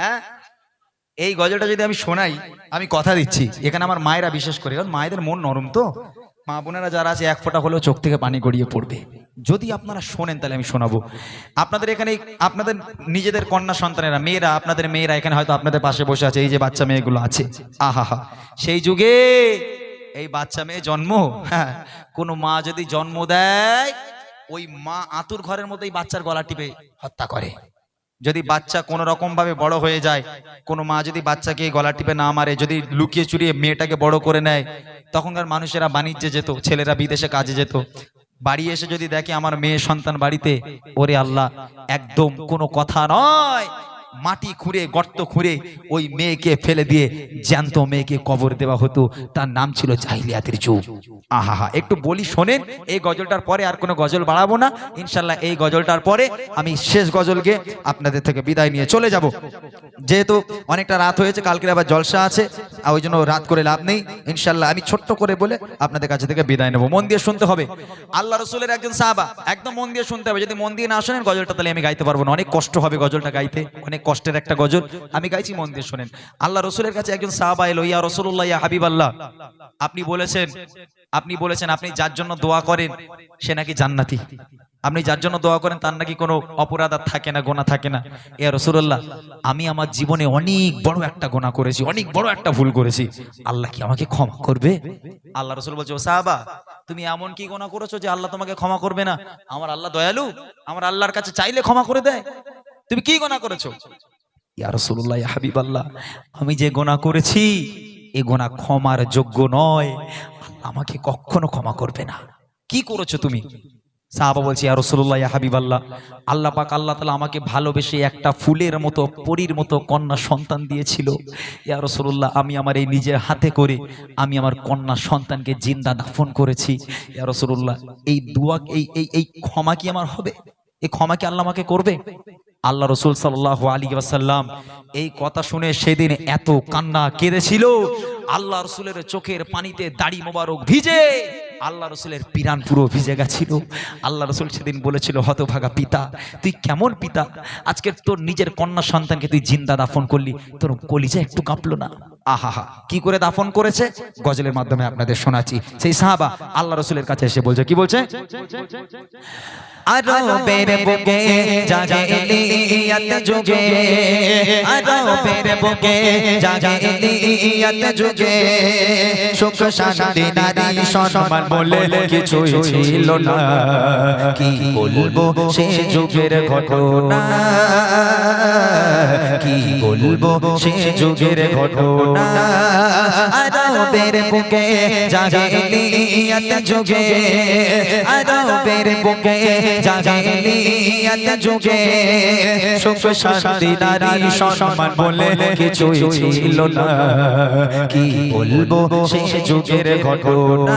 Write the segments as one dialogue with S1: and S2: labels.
S1: হ্যাঁ? এই গজলটা যদি আমি শোনাই, আমি কথা দিচ্ছি। এখানে আমার মায়েরা বিশেষ করে, কারণ মায়েদের মন নরম তো। মা বোনেরা যারা আছে, এক ফোঁটা হলেও চোখ থেকে পানি গড়িয়ে পড়বে। যদি আপনারা শোনেন, তাহলে আমি শোনাবো। আপনাদের এখানে, আপনাদের নিজেদের কন্যা সন্তানেরা, মেয়েরা, আপনাদের মেয়েরা এখানে হয়তো আপনাদের পাশে বসে আছে, এই যে বাচ্চা মেয়েগুলো আছে। আহা সেই যুগে এই বাচ্চা মেয়ে জন্ম হ্যাঁ কোনো মা যদি জন্ম দেয়, ওই মা আতুর ঘরের মধ্যেই বাচ্চার গলা টিপে হত্যা করে। যদি বাচ্চা কোনো রকম ভাবে বড় হয়ে যায়, কোনো মা যদি বাচ্চাকে গলা টিপে না মারে, যদি লুকিয়ে চুরিয়ে মেয়েটাকে বড় করে নেয়, তখনকার মানুষেরা বাণিজ্যে যেত, ছেলেরা বিদেশে কাজে যেত। বাড়ি এসে যদি দেখে আমার মেয়ে সন্তান বাড়িতে, ওরে আল্লাহ, একদম কোনো কথা নয়। মাটি খুঁড়ে, গর্ত খুঁড়ে ওই মেয়েকে ফেলে দিয়ে জ্যান্ত মেয়েকে কবর দেওয়া হতো। তার নাম ছিল জাহিলিয়াতের যুগ। আহা হা একটু বলি শোনেন, এই গজলটার পরে আর কোনো গজল বাড়াবো না। ইনশাল্লাহ এই গজলটার পরে আমি শেষ গজলকে আপনাদের থেকে বিদায় নিয়ে চলে যাব। যেহেতু অনেকটা রাত হয়েছে, কালকের আবার জলসা আছে, আর ওই জন্য রাত করে লাভ নেই। ইনশাল্লাহ আমি ছোট্ট করে বলে আপনাদের কাছে থেকে বিদায় নেব। মন দিয়ে শুনতে হবে। আল্লাহ রসুলের একজন সাহাবা, একদম মন দিয়ে শুনতে হবে। যদি মন দিয়ে না শোনেন গজলটা, তাহলে আমি গাইতে পারব না। অনেক কষ্ট হবে গজলটা গাইতে, অনেক কষ্টের একটা গজল। আমি গাইছি মন দিয়ে শোনেন। আল্লাহ রসুলের কাছে একজন সাহাবা এলো, ইয়া রসুল্লাহ ইয়া হাবিব আল্লাহ আপনি বলেছেন আপনি বলেছেন, আপনি যার জন্য দোয়া করেন, সে নাকি জান্নাতি। আপনি যার জন্য দোয়া করেন, তার নাকি কোনো অপরাধ আর থাকে না, গোনা থাকে না। এ রসুল্লাহ আমি আমার জীবনে অনেক বড় একটা গোনা করেছি, অনেক বড় একটা ভুল করেছি। আল্লাহ কি আমাকে ক্ষমা করবে? আল্লাহ রসুল বলছে, ও সাহাবা, তুমি এমন কি গোনা করেছ যে আল্লাহ তোমাকে ক্ষমা করবে না? আমার আল্লাহ দয়ালু, আমার আল্লাহর কাছে চাইলে ক্ষমা করে দেয়। তুমি কি গোনা করেছ? ইয়া রসুল্লাহ ইয়া হাবিব আল্লাহ আমি যে গোনা করেছি, এ গোনা ক্ষমার যোগ্য নয়। আমাকে কখনো ক্ষমা করবে না। কি করেছ তুমি? সাহাবা বলছি, ইয়া রসুল্লাহ হাবিব আল্লাহ আল্লাহ পাক আল্লাহ তালা আমাকে ভালোবেসে একটা ফুলের মতো, পরীর মতো কন্যা সন্তান দিয়েছিল। ইয়া রসুল্লাহ আমি আমার এই নিজের হাতে করে, আমি আমার কন্যা সন্তানকে জিন্দা দাফন করেছি। ইয়া রসুল্লাহ এই দুয়া এই এই ক্ষমা কি আমার হবে? এই ক্ষমা কি আল্লাহ আমাকে করবে? আল্লাহ রসুল সাল্লাহ আলী আসাল্লাম এই কথা শুনে সেদিন এত কান্না কেঁদেছিল। আল্লাহ রসুলের চোখের পানিতে দাড়ি মোবারক ভিজে আল্লাহ রসুলের পিরান পুরো ভিজে গেছিল। আল্লাহ রসুল সেদিন বলেছিল, হতভাগা পিতা, তুই কেমন পিতা? আজকে তোর নিজের কন্যা সন্তানকে তুই জিন্দা দাফন করলি, তোর কলিজা একটু কাঁপলো না। আহা কি করে দাফন করেছে? গজলের মাধ্যমে আপনাদের শোনাচ্ছি। সেই সাহাবা আল্লাহ রসুলের কাছে এসে বলছে, কি বলছে?
S2: আরবের বুকে জাগেলিয়াত যুগে। আরবের বুকে জাগেলিয়াত যুগে। সুখ শান্তি নারী সম্মান বলে কিছুই ছিল না। কি বলব সে যুগের ঘটনা? কি বলব সে যুগের ঘটনা? আরবের বুকে জাগেলিয়াত যুগে। আরবের বুকে জাগেলিয়াত যুগে। সুখ শান্তি নারী সম্মান বলে কিছুই ছিল না। কি বলব সে যুগের ঘটনা?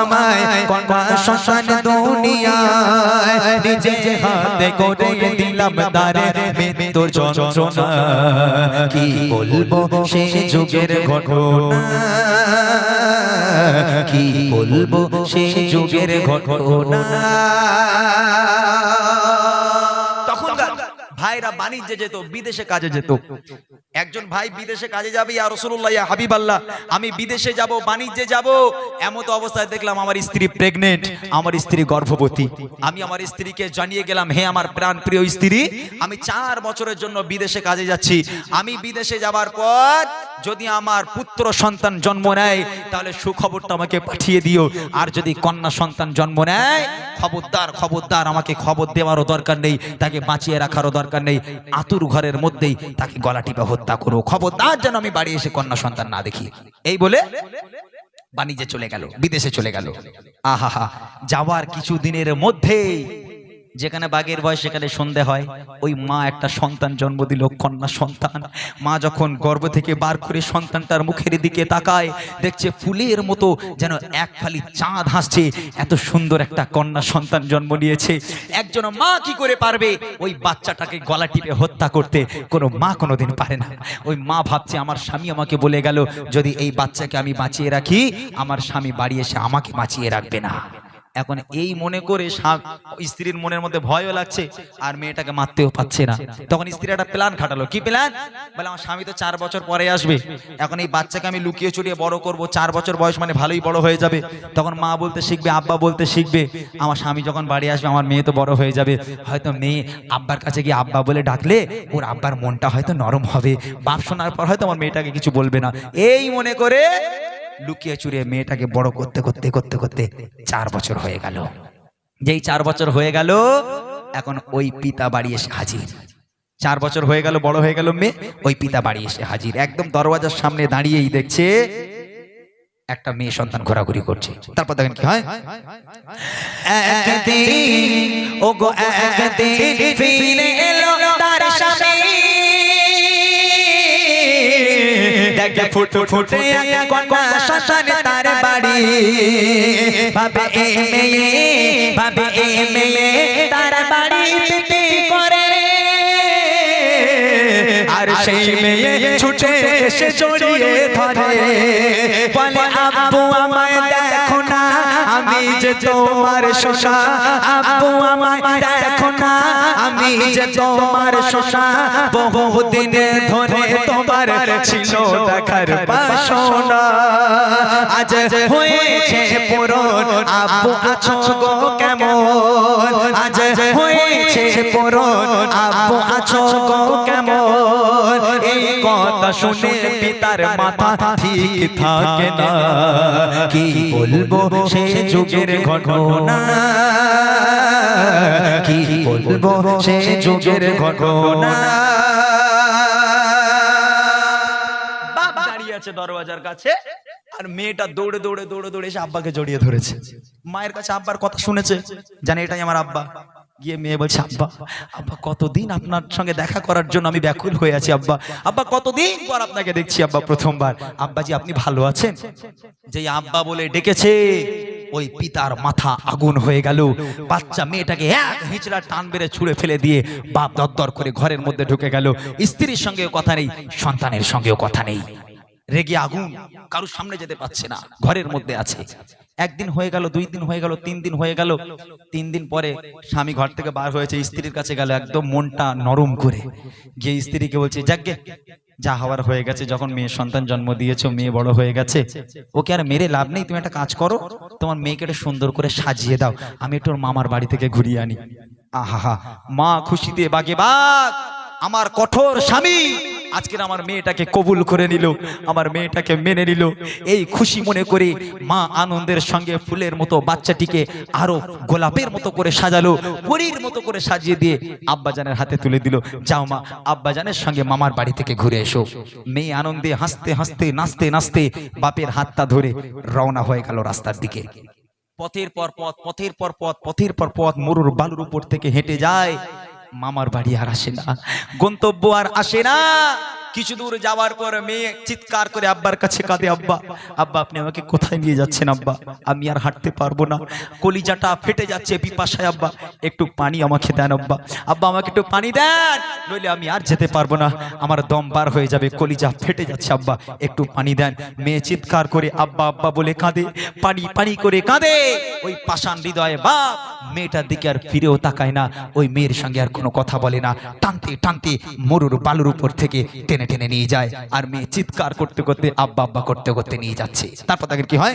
S2: আমায়, কন্যা সন্তান দুনিয়ায়। নিজে হাতে করে দিলাম দারে মৃত্যুর যন্ত্রণা। কি বলব সে যুগের ঘটনা? কি বলব সে যুগের ঘটনা?
S1: ভাইরা বাণিজ্যে যেত, বিদেশে কাজে যেত। একজন ভাই বিদেশে কাজে যাবে, ইয়া রসুল্লাহ ইয়া হাবিবাল্লাহ, আমি বিদেশে যাব, বাণিজ্যে যাব। এমত অবস্থায় দেখলাম আমার স্ত্রী প্রেগনেন্ট আমার স্ত্রী গর্ভবতী। আমি আমার স্ত্রীকে জানিয়ে গেলাম, হে আমার প্রাণ প্রিয় স্ত্রী, আমি চার বছরের জন্য বিদেশে কাজে যাচ্ছি। আমি বিদেশে যাবার পর যদি আমার পুত্র সন্তান জন্ম নেয়, তাহলে সুখবরটা আমাকে পাঠিয়ে দিও। আর যদি কন্যা সন্তান জন্ম নেয়, খবরদার খবরদার, আমাকে খবর দেওয়ারও দরকার নেই, তাকে বাঁচিয়ে রাখারও দরকার নেই, আতুর ঘরের মধ্যেই তাকে গলা টিপে হত্যা করো খবরদার যেন আমি বাড়ি এসে কন্যা সন্তান না দেখি। এই বলে বাণিজ্যে চলে গেল, বিদেশে চলে গেল। আহা যাওয়ার কিছু দিনের মধ্যেই যেখানে বাঘের বয়স সেখানে সন্ধে হয়। ওই মা একটা সন্তান জন্ম দিল, কন্যা সন্তান। মা যখন গর্ভ থেকে বার করে সন্তানটার মুখের দিকে তাকায়, দেখছে ফুলের মতো যেন এক খালি চাঁদ হাসছে। এত সুন্দর একটা কন্যা সন্তান জন্ম নিয়েছে। একজন মা কি করে পারবে? ওই বাচ্চাটাকে গলা টিপে হত্যা করতে। কোনো মা কোনোদিন পারে না। ওই মা ভাবছে, আমার স্বামী আমাকে বলে গেল, যদি এই বাচ্চাকে আমি বাঁচিয়ে রাখি, আমার স্বামী বাড়ি এসে আমাকে বাঁচিয়ে রাখবে না। এখন এই মনে করে স্ত্রীর মনের মধ্যে ভয়ও লাগছে, আর মেয়েটাকে মারতেও পাচ্ছে না। তখন স্ত্রী একটা প্ল্যান খাটালো। কি প্ল্যান বলে, আমার স্বামী তো চার বছর পরে আসবে। এখন এই বাচ্চাকে আমি লুকিয়ে চুরিয়ে বড় করব, চার বছর বয়স মানে ভালোই বড় হয়ে যাবে। তখন মা বলতে শিখবে, আব্বা বলতে শিখবে, আমার স্বামী যখন বাড়ি আসবে, আমার মেয়ে তো বড় হয়ে যাবে। হয়তো মেয়ে আব্বার কাছে গিয়ে আব্বা বলে ডাকলে, ওর আব্বার মনটা হয়তো নরম হবে। বাপ শোনার পর হয়তো আমার মেয়েটাকে কিছু বলবে না। এই মনে করে লুকিয়ে চুরিয়ে মেয়েটাকে বড় করতে করতে করতে করতে চার বছর হয়ে গেল। যেই চার বছর হয়ে গেল, এখন ওই পিতা বাড়ি এসে হাজির। চার বছর হয়ে গেল, বড় হয়ে গেল মেয়ে, ওই পিতা বাড়ি এসে হাজির। একদম দরওয়াজার সামনে দাঁড়িয়েই দেখছে, একটা মেয়ে সন্তান ঘোরাঘুরি করছে। তারপর দেখেন কি হয়?
S2: দেখে ফুটু ফুটে কন্যা সন্তান তার বাড়ি। ভাবে এ মেয়ে ভাবে এ মেয়ে তার বাড়ি পিটি করে। আর সেই মেয়ে ছুটে এসে জড়িয়ে ধরে। বলে আব্বু আমায় দেখো না আমি যে তোমার শোষা আব্বু আমায় দেখো না। আমি যে তোমার শোষা বহুদিন ধরে তোমার ছিল দেখার বাসনা। আজ হয়েছে পুরন আব্বু আছো গো কেমন? আজ হয়েছে পুরন আব্বু আছো গো কেমন? কথা শুনে পিতার মাথা ঠিক থাকে না। কি বলব সে যুগের ঘটনা? কি বলব সে যুগের ঘটনা?
S1: আছে দরওয়াজার কাছে আর মেয়েটা দৌড়ে দৌড়ে দৌড়ে দৌড়ে এসে আব্বাকে জড়িয়ে ধরেছে। মায়ের কাছে আব্বার কথা শুনেছে জানে এটাই আমার আব্বা। গিয়ে মেয়ে বলছে, আব্বা আব্বা, কতদিন আপনার সঙ্গে দেখা করার জন্য আমি ব্যাকুল হয়ে আছি, আব্বা। আব্বা, কতদিন পর আপনাকে দেখছি, আব্বা, প্রথমবার। আব্বাজি, আপনি ভালো আছেন? যেই আব্বা বলে, ডেকেছে। ওই পিতার মাথা আগুন হয়ে গেল। বাচ্চা মেয়েটাকে এক হিচড়া টান বেড়ে ছুঁড়ে ফেলে দিয়ে বাপ দর করে ঘরের মধ্যে ঢুকে গেল। স্ত্রীর সঙ্গেও কথা নেই, সন্তানের সঙ্গেও কথা নেই। রেগে আগুন কারোর সামনে যেতে পারছে না, ঘরের মধ্যে আছে। একদিন হয়ে গেল, দুই দিন হয়ে গেল, তিন দিন হয়ে গেল। তিন দিন পরে স্বামী ঘর থেকে বার হয়েছে, স্ত্রীর কাছে গেল একদম মনটা নরম করে। গিয়ে স্ত্রীকে বলছে যাকে যা হওয়ার হয়ে গেছে, যখন মেয়ে সন্তান জন্ম দিয়েছ, মেয়ে বড় হয়ে গেছে, ওকে আর মেরে লাভ নেই, তুমি একটা কাজ করো, তোমার মেয়েকে একটু সুন্দর করে সাজিয়ে দাও, আমি একটু মামার বাড়ি থেকে ঘুরিয়ে আনি। আহা মা খুশিতে বাগে বাগ, আমার কঠোর স্বামী আজকের আমার মেয়েটাকে কবুল করে নিল, আমার মেয়েটাকে মেনে নিল। এই খুশি মনে করে মা আনন্দের সঙ্গে ফুলের মতো বাচ্চাটিকে আরও গোলাপের মতো করে সাজালো, পরীর মতো করে সাজিয়ে দিয়ে আব্বাজানের হাতে তুলে দিল। যাও মা, আব্বাজানের সঙ্গে মামার বাড়ি থেকে ঘুরে এসো। মেয়ে আনন্দে হাসতে হাসতে, নাচতে নাচতে বাপের হাতটা ধরে রওনা হয়ে গেল রাস্তার দিকে। পথের পর পথ, পথের পর পথ, পথের পর পথ, মরুর বালুর উপর থেকে হেঁটে যায় মামার বাড়ি আর আসে না গন্তব্য আর আসে না। কিছু দূর যাওয়ার পর মেয়ে চিৎকার করে, আব্বার কাছে কাঁদে, আব্বা। আব্বা, আপনি আমাকে কোথায় নিয়ে যাচ্ছেন, আব্বা? আমি আর হাঁটতে পারব না। কলিজাটা ফেটে যাচ্ছে পিপাসায়, আব্বা। একটু পানি আমাকে দেন, আব্বা। আব্বা, আমাকে একটু পানি দেন, নইলে আমি আর যেতে পারব না। আমার দম বার হয়ে যাবে, কলিজা ফেটে যাচ্ছে, আব্বা। একটু পানি দেন। মেয়ে চিৎকার করে, আব্বা আব্বা বলে কাঁদে। পানি পানি করে কাঁদে। ওই পাষাণ হৃদয়ে বাপ, মেয়েটার দিকে আর ফিরেও তাকায় না। ওই মেয়ের সঙ্গে আর কোনো কথা বলে না। টানতে টানতে মরুর বালুর উপর থেকে টেনে টেনে নিয়ে যায়। আর মেয়ে চিৎকার করতে করতে আব্বা আব্বা করতে করতে নিয়ে যাচ্ছে। তারপর তাদের কি হয়?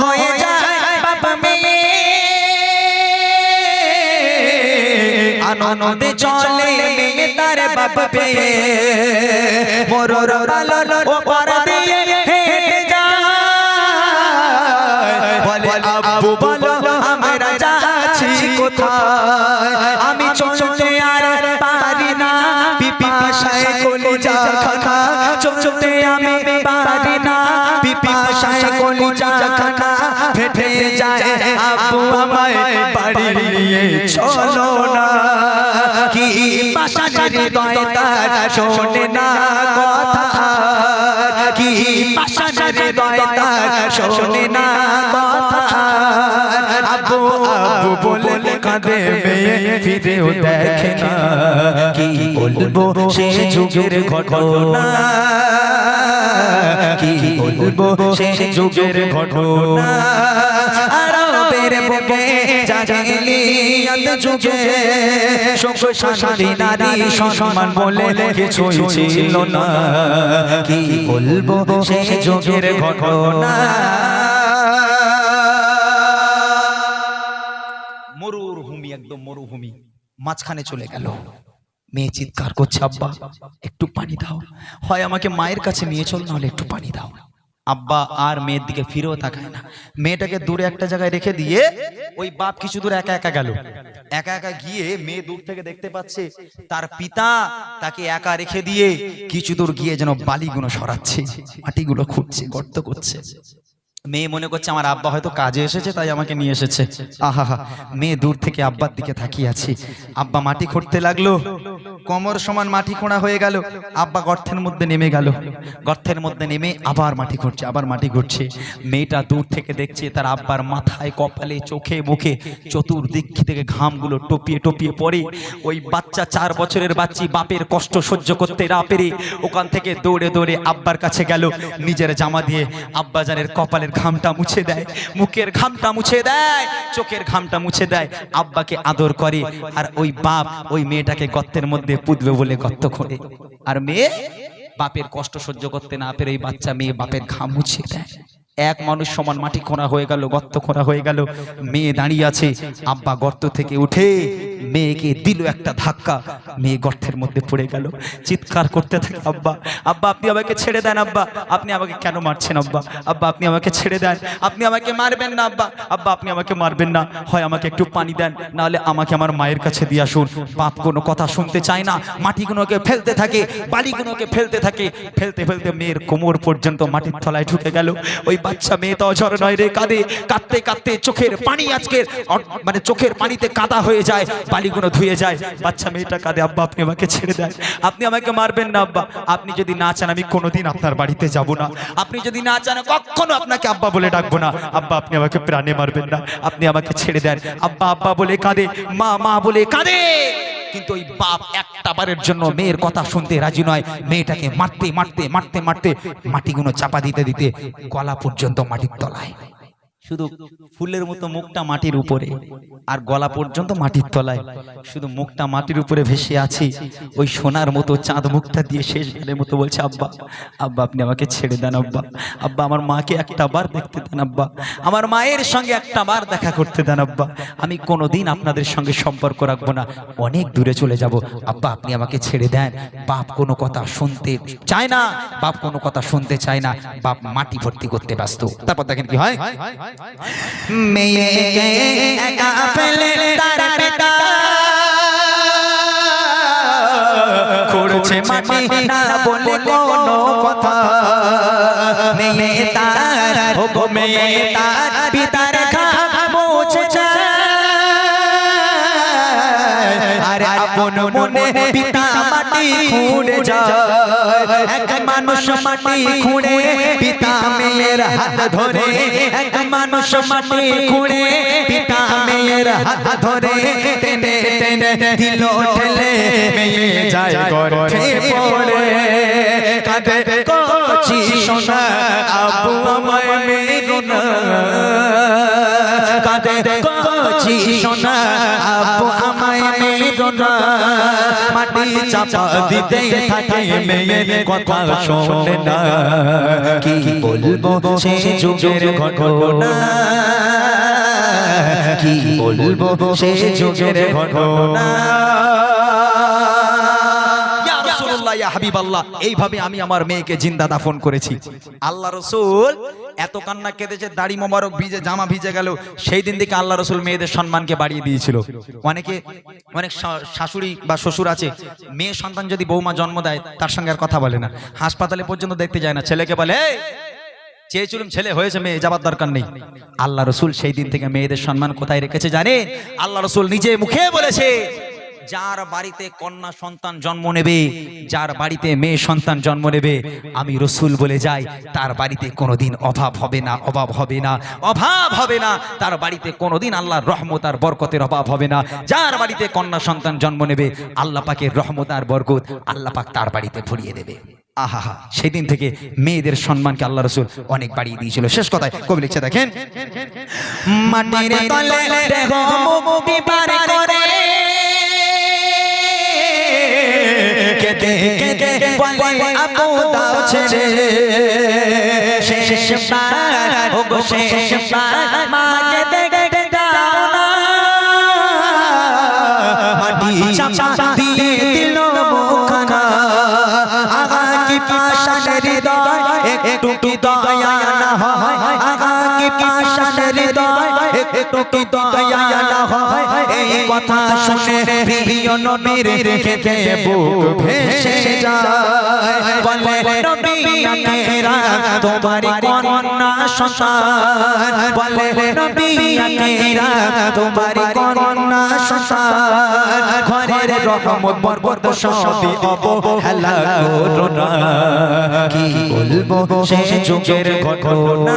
S2: হয়ে যায় আনন্দে চলে তার বাপ পেয়ে পার দিয়ে নিয়ে চলো না। কি পাশানের হৃদয় তার শোনে না কথা। কি পাশানের হৃদয় তার শোনে না কথা। আব্বু আব্বু বলে কাঁদে, মেয়ে ফিরেও দেখে না। কি বলব সে যুগের ঘটনা? কি বলব সে যুগের ঘটনা? আরবের বুকে জাহিলিয়াত যুগে সুখ শান্তি নারী সম্মান বলে কিছুই ছিল না। কি বলব সে যুগের ঘটনা?
S1: মরুভূমি, একদম মরুভূমি। মাঝখানে চলে গেল। মেয়ে চিৎকার করছে, আব্বা, একটু পানি দাও। হয় আমাকে মায়ের কাছে নিয়ে চল, নাহলে একটু পানি দাও। আব্বা আর মেয়ের দিকে ফিরেও তাকায় না। মেয়েটাকে দূরে একটা জায়গায় রেখে দিয়ে ওই বাপ কিছু দূর একা একা গেল। একা একা গিয়ে মেয়ে দূর থেকে দেখতে পাচ্ছে তার পিতা তাকে একা রেখে দিয়ে কিছু দূর গিয়ে যেন বালিগুলো সরাচ্ছে, মাটিগুলো খুঁড়ছে, গর্ত করছে। মেয়ে মনে করছে, আমার আব্বা হয়তো কাজে এসেছে, তাই আমাকে নিয়ে এসেছে। আহা মেয়ে দূর থেকে আব্বার দিকে তাকিয়ে আব্বা মাটি খুঁড়তে লাগল। কমর সমান মাটি খোঁড়া হয়ে গেল। আব্বা গর্তের মধ্যে নেমে গেল। গর্তের মধ্যে নেমে আবার মাটি ঘুরছে আবার মাটি ঘুরছে মেয়েটা দূর থেকে দেখছে তার আব্বার মাথায়, কপালে, চোখে, মুখে চতুর্দিক থেকে ঘামগুলো টপিয়ে টপিয়ে পড়ে। ওই বাচ্চা চার বছরের বাচ্চি বাপের কষ্ট সহ্য করতে না পেরে ওখান থেকে দৌড়ে দৌড়ে আব্বার কাছে গেল। নিজের জামা দিয়ে আব্বা আব্বাজানের কপালের ঘামটা মুছে দেয়, মুখের ঘামটা মুছে দেয়, চোখের ঘামটা মুছে দেয়। আব্বাকে আদর করে আর ওই বাপ ওই মেয়েটাকে গর্তের মধ্যে পুঁতবে বলে গর্ত খোঁড়ে। আর মেয়ে? বাপের কষ্ট সহ্য করতে না পেরে এই বাচ্চা মেয়ে বাপের ঘাম মুছে দেয়। এক মানুষ সমান মাটি খোঁড়া হয়ে গেল, গর্ত খোঁড়া হয়ে গেল। মেয়ে দাঁড়িয়ে আছে, আব্বা গর্ত থেকে উঠে মেয়েকে দিল একটা ধাক্কা। মেয়ে গর্তের মধ্যে পড়ে গেল। চিৎকার করতে থাকে, আব্বা আব্বা, আপনি আমাকে ছেড়ে দেন, আব্বা। আপনি আমাকে কেন মারছেন, আব্বা? আব্বা, আপনি আমাকে ছেড়ে দেন। আপনি আমাকে মারবেন না, আব্বা। আব্বা, আপনি আমাকে মারবেন না। হয় আমাকে একটু পানি দেন, নাহলে আমাকে আমার মায়ের কাছে দিয়ে আসুন। বাপ কোনো কথা শুনতে চায় না, মাটিগুলোকে ফেলতে থাকে বালিগুলোকে ফেলতে থাকে। ফেলতে ফেলতে মেয়ের কোমর পর্যন্ত মাটির তলায় ঢুকে গেল। ওই বাচ্চা মেয়ে তো অঝর নয় রে, কাঁদে, কাঁদতে কাঁদতে চোখের পানি আজকের মানে চোখের পানিতে কাদা হয়ে যায়, বালিগুলো ধুয়ে যায়। বাচ্চা মেয়েটা কাঁদে, আব্বা, আপনি আমাকে ছেড়ে দেন। আপনি আমাকে মারবেন না, আব্বা। আপনি যদি না চান, আমি কোনোদিন আপনার বাড়িতে যাব না। আপনি যদি না চান, কখনো আপনাকে আব্বা বলে ডাকবো না। আব্বা, আপনি আমাকে প্রাণে মারবেন না। আপনি আমাকে ছেড়ে দেন। আব্বা আব্বা বলে কাঁদে, মা মা বলে কাঁদে। কিন্তু ওই বাপ একটা বারের জন্য মেয়ের কথা শুনতে রাজি নয়। মেয়েটাকে মারতে মারতে মারতে মারতে মাটিগুলো চাপা দিতে দিতে গলা পর্যন্ত মাটির তলায়। শুধু ফুলের মতো মুখটা মাটির উপরে, আর গলা পর্যন্ত মাটির তলায়। শুধু মুখটা মাটির উপরে ভেসে আছে, ওই সোনার মতো চাঁদ মুখটা দিয়ে শেষবারের মতো বলছে, আব্বা আব্বা, আপনি আমাকে ছেড়ে দেন, আব্বা। আব্বা, আমার মাকে একটা বার দেখতে দেন, আব্বা। আমার মায়ের সঙ্গে একটা বার দেখা করতে দেন, আব্বা। আমি কোনোদিন আপনাদের সঙ্গে সম্পর্ক রাখব না। অনেক দূরে চলে যাব। আব্বা, আপনি আমাকে ছেড়ে দেন। বাপ কোনো কথা শুনতে চায় না। বাপ কোনো কথা শুনতে চায় না। বাপ মাটি ভর্তি করতে ব্যস্ত। তারপর দেখেন কি হয়?
S2: মেয়েকে একা ফেলে তার পিতা। করছে মাটি না বলে পিতার আপন মনে পিতা মাটি খুঁড়ে যায়। এক মানুষ মাটি খুঁড়ে পিতা মেয়ের হাত ধরে। এক মানুষ মাটি খুঁড়ে পিতা মেয়ের হাত ধরে। টেনে টেনে দিল ঠেলে মেয়ে যায় গর্ভে পড়ে। কাঁদে কচি সোনা আবু আমায় মেরো না কাঁদে কচি সোনা আবু আমায় না মাটি চাপা দিতে থাকে মেয়ের কথা শোনে না। কি বলব সে যুগের ঘটনা?
S1: কি বলব সে যুগের ঘটনা?
S2: রাসূলুল্লাহ, আল্লাহ এইভাবে আমি আমার মেয়েকে জিন্দা দাফন করেছি। আল্লাহ রসুল এত কান্না কেঁদেছে দাড়ি মোবারক ভিজে জামা ভিজে গেল। সেই দিন থেকে আল্লাহ রসুল মেয়েদের সম্মানকে বাড়িয়ে দিয়েছিল। অনেকে অনেক শাশুড়ি বা শ্বশুর আছে মেয়ে সন্তান যদি বৌমা জন্ম দেয় তার সঙ্গে আর কথা বলে না। হাসপাতালে পর্যন্ত দেখতে যায় না ছেলেকে বলে "এই, চেয়েছিলাম ছেলে হয়েছে মেয়ে যাবার দরকার নেই। আল্লাহ রসুল সেই দিন থেকে মেয়েদের সম্মান কোথায় রেখেছে জানে আল্লাহ রসুল নিজে মুখে বলেছে যার বাড়িতে কন্যা সন্তান জন্ম নেবে, যার বাড়িতে মেয়ে সন্তান জন্ম নেবে, আমি রসুল বলে যাই, তার বাড়িতে কোনোদিন অভাব হবে না, অভাব হবে না, অভাব হবে না, তার বাড়িতে কোনোদিন আল্লাহর রহমত আর বরকতের অভাব হবে না, যার বাড়িতে কন্যা সন্তান জন্ম নেবে, আল্লাহ পাকের রহমত আর বরকত আল্লাহ পাক তার বাড়িতে ভরিয়ে দেবে। আহা সেদিন থেকে মেয়েদের সম্মানকে আল্লাহ রসুল অনেক বাড়িয়ে দিয়েছিল। শেষ কথায় কবি লিখছে, দেখেন
S1: কেঁদে কেঁদে বলে আপু দাও ছেড়ে শেষ বার ও গো শেষ বার মাকে দেখতে দাও না মাটি দিয়ে না হয় আগা কি পাশান হৃদয় একটু কি দয়া হয়। এই কথা শুনে প্রিয় নবীর খেতে বুক ভেসে যায়। বলে, নবী আকেরা তোমার কন্যা সন্তান। বলে, নবী আকেরা তোমার কন্যা সন্তান। ঘরের রহমত, বরকত সবই অবহেলা করো না কি বলব? সে যুগের ঘটনা।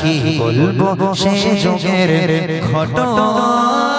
S1: কি বলব? সে যোগের ঘটনা।